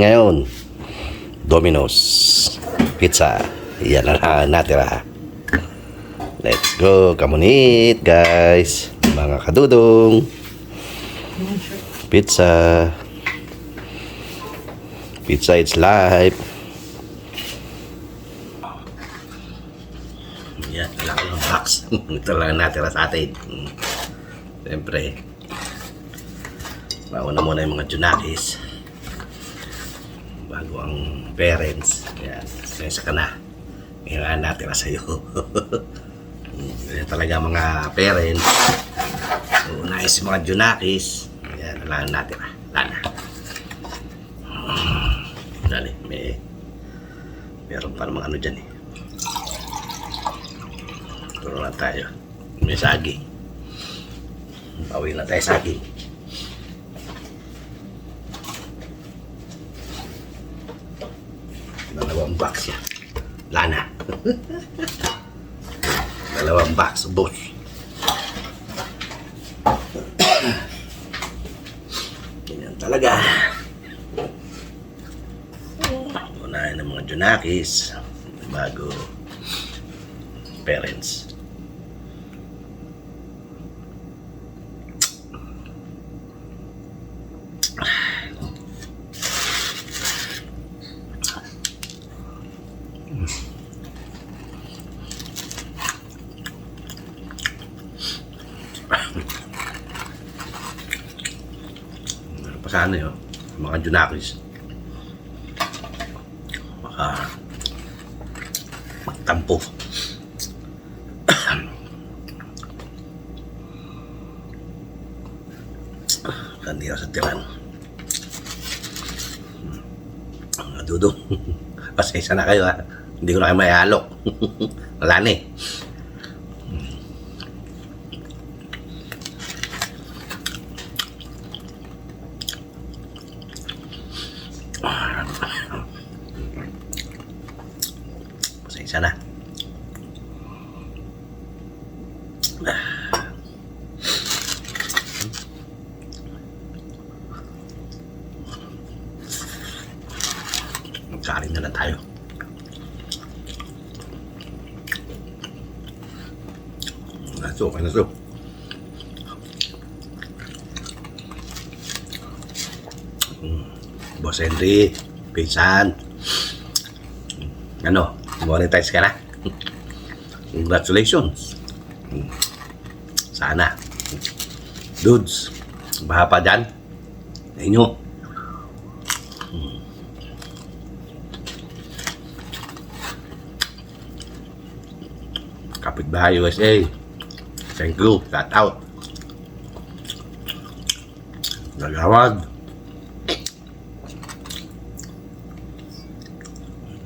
ngayon, Domino's Pizza. Yan ang natira. Let's go. Eat, guys. Mga kadudong. Pizza. Pizza, it's life. Yan, laki ng box. Ito lang natira sa atin. Siyempre, mauna muna yung mga junakis bago ang parents. Yan, sensya ka na. Ngayon na natira sa'yo. Yan talaga mga parents. Una is mga junakis. Yan, na natira. Wala na. Dali, may meron pa namang ano dyan eh. Turo na tayo. May saging. Bawi na tayo saging. Dalawang box yan. Lana. Dalawang box, boss. Ganyan talaga. Unahin ng mga junakis bago parents. Pa sana yun. Mga junakis. Maka magtampo. Ako sa tiran. Mga dudong. Pasensya na kayo ha. Hindi ko na kayo may halok. Wala na eh. Pasensya na. Magkarin na lang tayo. Naso, okay na so. Boss Henry, Pinsan. Ano, monetize ka na? Congratulations. Sana. Dudes, baha pa dyan. Inyo. Kapitbahay USA. Thank you. Shout out. Nagawad.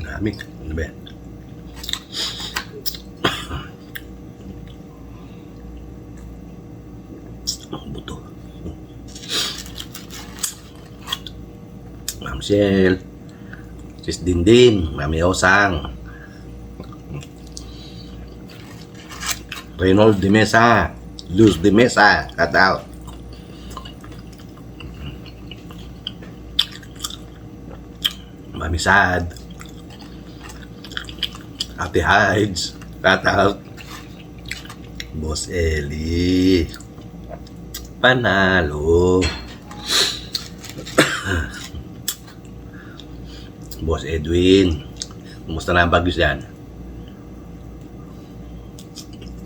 Dami. Ano ba yan? Buto. Ma'am Shell. Sis Dindin. Mami Osang. Reynold de Mesa. Luz de Mesa. Cut out. Mami Sad. Ate Hides. Cut out. Boss Eli. Panalo. Boss Edwin. Kumusta na ang bagyo dyan?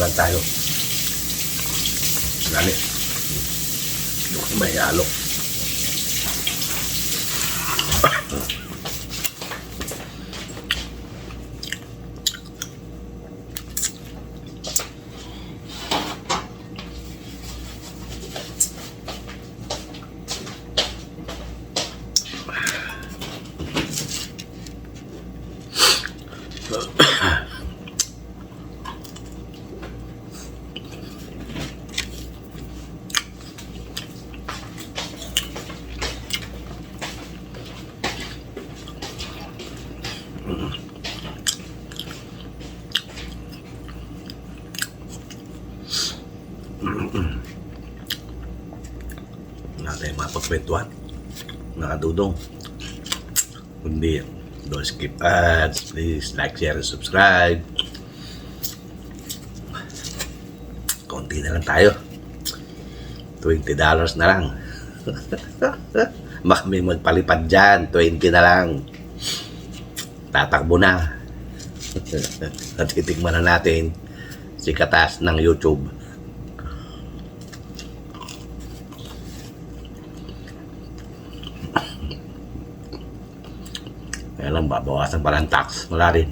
ăn tay luôn lá lên đục mày à luôn Uh. Wala tayong mapagkwentuhan. Nakadudong. Kundi, don't skip ads. Please like, share, and subscribe. Konti na lang tayo. 20 dollars na lang. Baka may magpalipad dyan. 20 na lang. Tatakbo na. Natitigman na natin si katas ng YouTube. Lang, babawasan pa ng tax. Wala rin.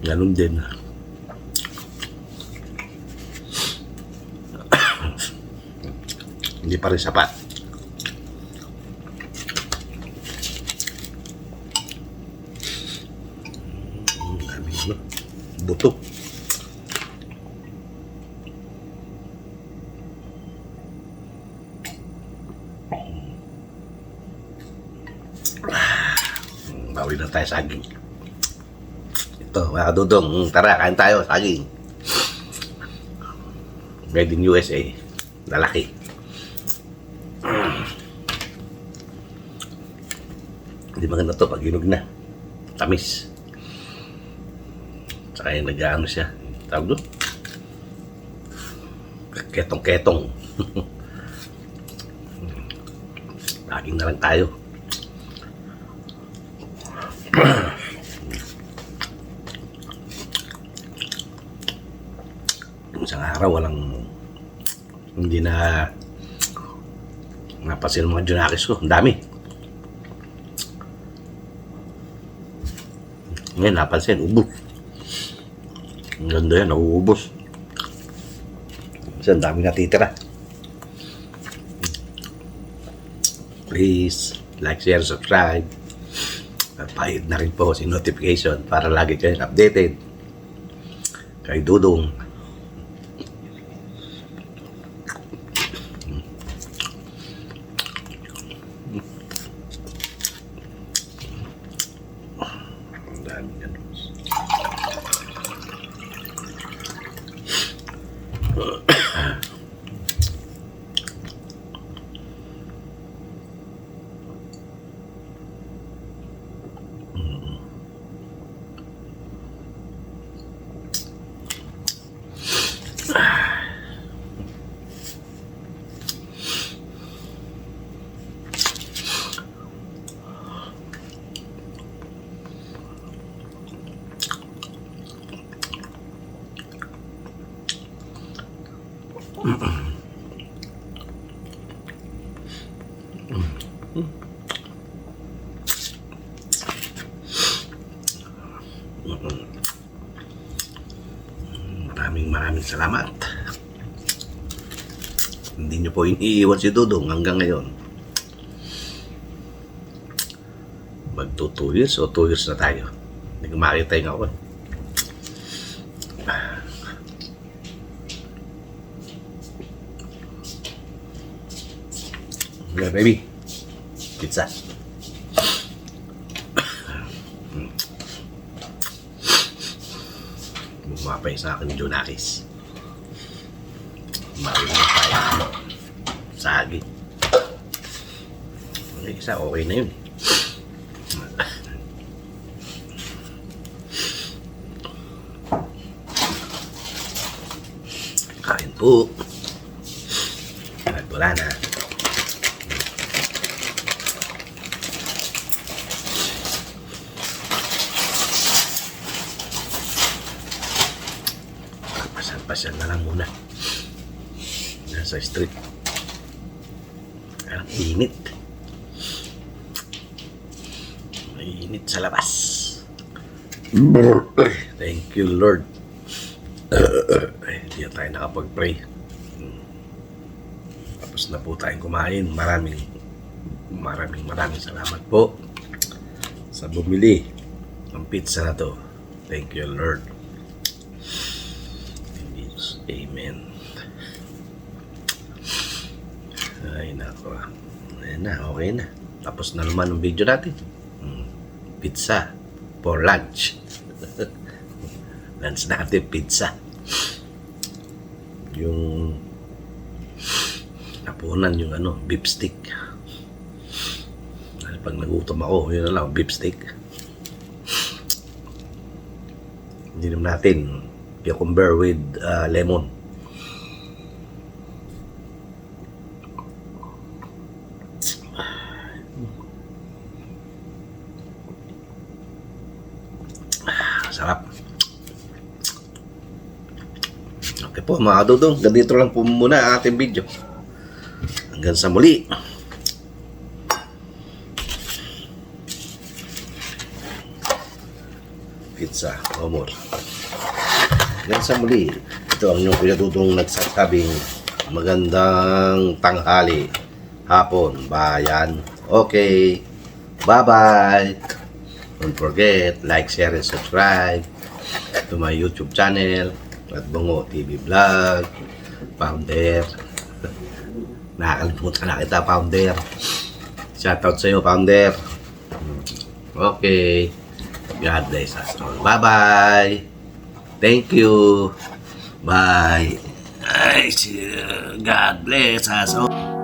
Ganun din. Hindi pa rin sapat. Mm, dami ano. Buto. Mm, Bawi na tayo saging. Ito, mga dudong. Tara, kain tayo, saging. Made in USA. Lalaki. Hindi maganda to pag hinog na. Tamis. Tsaka yung nag-ano siya. Tawag doon? Ketong-ketong. Laging na lang tayo. Isang araw walang hindi na napasin mga junakis ko. Ang dami. Ngayon, napansin, ubos. Ang ganda yan, nauubos. Kasi ang dami natitira. Please, like, share, subscribe. At pahid na rin po si notification para lagi kayong updated. Kay Dudong. Ang dami yan. Maraming maraming salamat. Hindi niyo po iniiwan si Dudong hanggang ngayon. Magto 2 years o 2 years na tayo. Hindi ko makita yung ako. Yeah, baby. Pizza. Bumapay sa akin Junakis. Marunong tayo. Sagi. Yung isa, okay na yun. Kain po. At wala na. Pasyal-pasyal na lang muna. Nasa street. Ang init. Mainit sa labas. Thank you, Lord. Ay, Hindi na tayo nakapag-pray. Tapos na po tayong kumain. Maraming, maraming, maraming salamat po sa bumili ng pizza na to. Thank you, Lord. Amen. Ay, nako. Ayan na, okay na. Tapos na naman ang video natin. Mm, Pizza for lunch. lunch natin, pizza. Yung punan yung ano, beef stick. Pag nagutom ako, yun na lang, beef stick. Hindi naman natin cucumber with uh, lemon. Ah, Sarap. Okay po mga dudong, ganito lang po muna ang ating video. Hanggang sa muli. Pizza, Omor. Hanggang sa muli. Ito ang inyong Kuya Dudong nagsasabing magandang tanghali, hapon, bayan. Okay. Bye-bye. Don't forget, like, share, and subscribe to my YouTube channel at Bungo TV Vlog, Founder. Nakakalimutan na kita, Founder. Shoutout sa iyo, Founder. Okay. God bless us all. Bye-bye. Thank you. Bye. God bless us all.